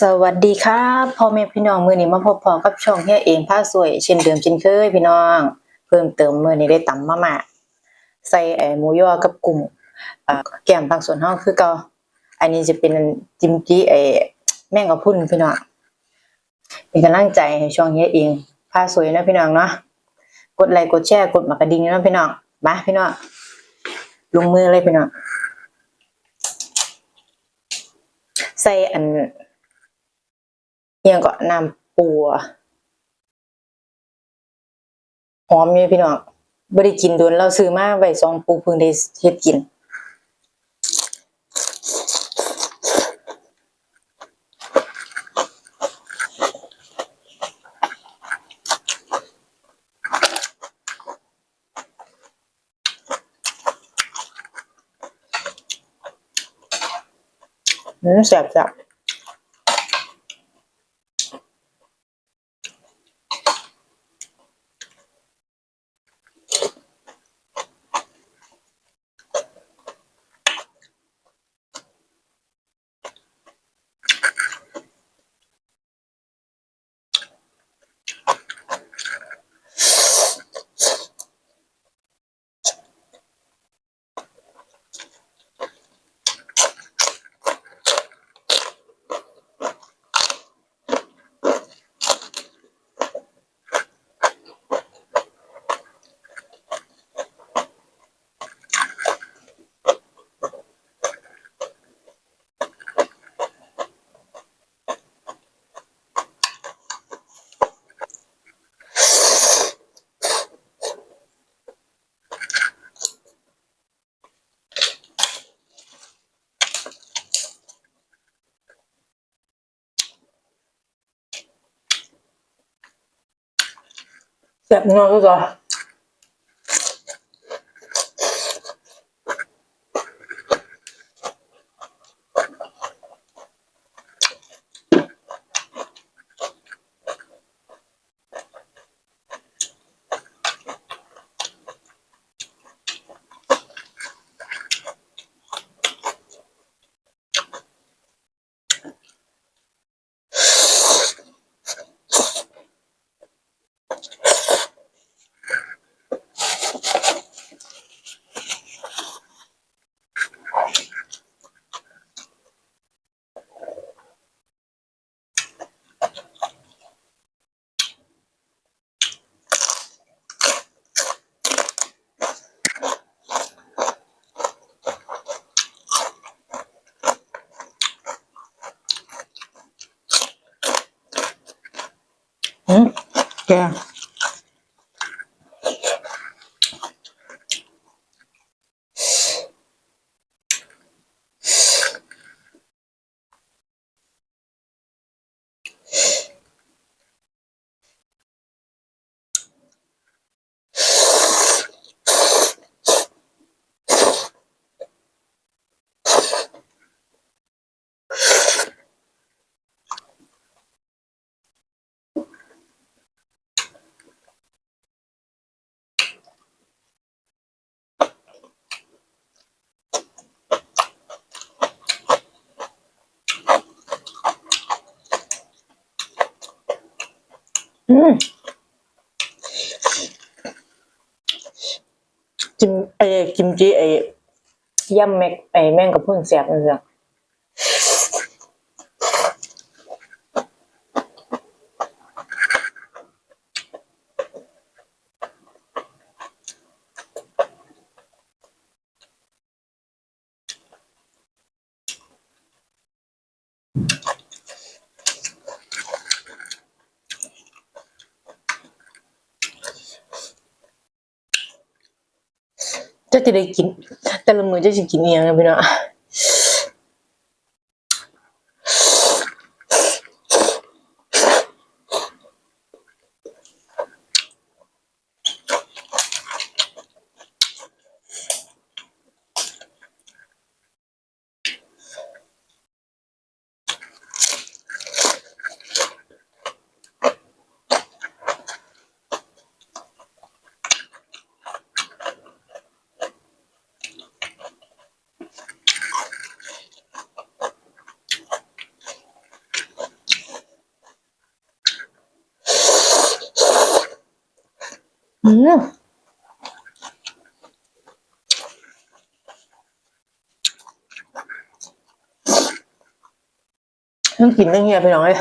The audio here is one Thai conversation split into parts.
สวัสดีครับพ่อแม่พี่น้องมือนี้มาพบพอกับช่องเฮียเองผ้าสวยเช่นเดิมเช่นเคยพี่น้อง เพิ่มเติมมือนี้ได้ตำมาม่าใส่ไอ้หมูยอกับกุ้งอ่าแกมผักสวนเฮาคือเก่าอันนี้จะเป็นจิมจิไอ้แม่งกะพรุนพี่น้องเป็นกำลังใจให้ช่องเฮียเองผ้าสวยนะพี่น้องเนาะกดไลค์กดแชร์กดหมากกระดิ่งนะพี่น้องมาพี่น้องลงมือเลยพี่น้องใส่อัน ยังก็นำปูอะหอมอยู่พี่น้องบ่ได้กินโดนเราซื้อมาไว้สองปูพิ่งได้เฮ็ดกินอืมแซ่ บจับแซ่ แกิมไอ้กิมจิไอ้ยำแม็กไอ้แม่งกับพุ่นแสบนั่นเอง จะจะได้กิน แต่ละมือจะสิกินอีหยังนะพี่น้อง เพิ่งกินเรื่องเงียไปหน่อย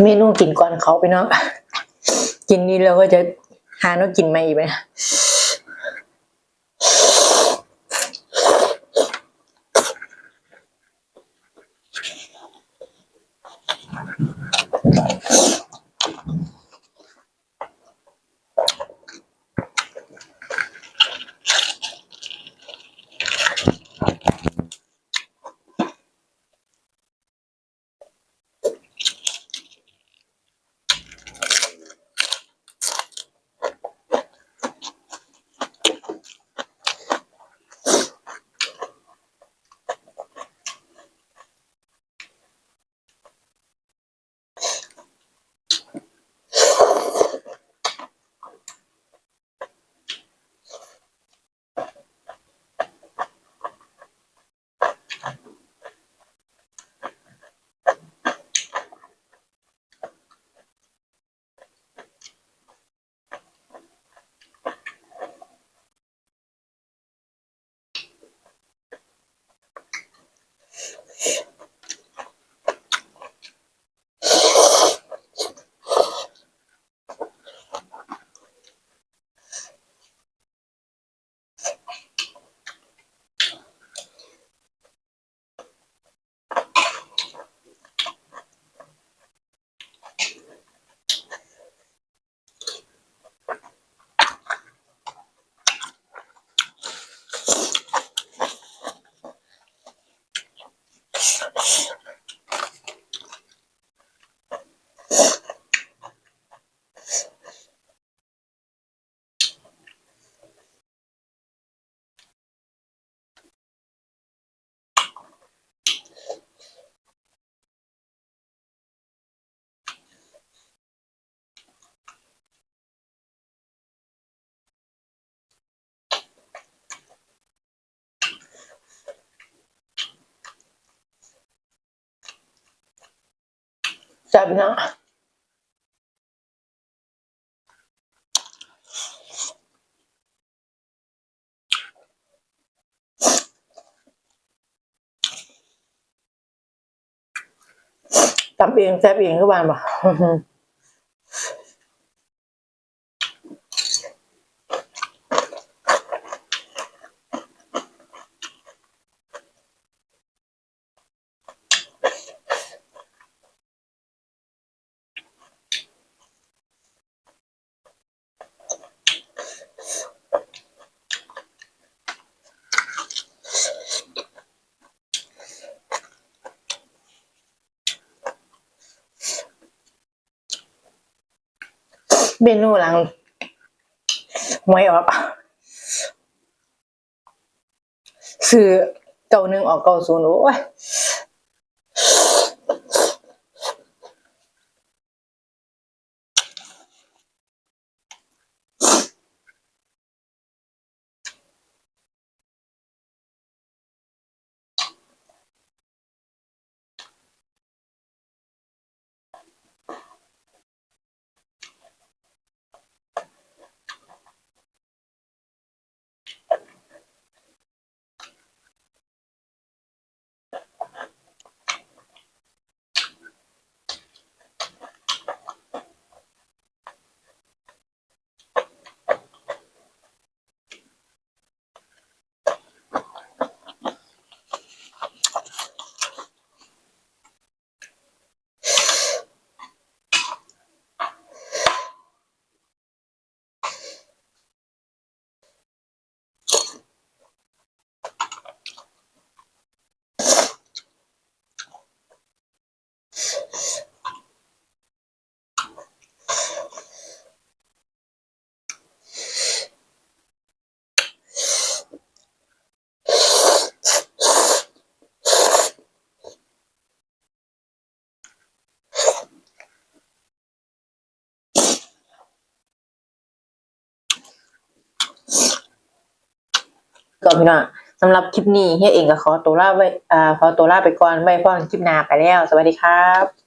เมนูกินก่อนเขาไปเนาะ กินนี้เราก็จะหาเนาะกินมาอีกไหม よし。 จับนาะตำเองแซ่บเองก็วานบ่ เมนูหลังหวยออกซื้อเก่าหนึ่งออกเก่าศูนย์โอ้ย ก็พี่น้องสำหรับคลิปนี้เฮียเองก็ขอตัวลาไปอ่าขอตัวลาไปก่อนไว้พอกันคลิปหน้าไปแล้ว สวัสดีครับ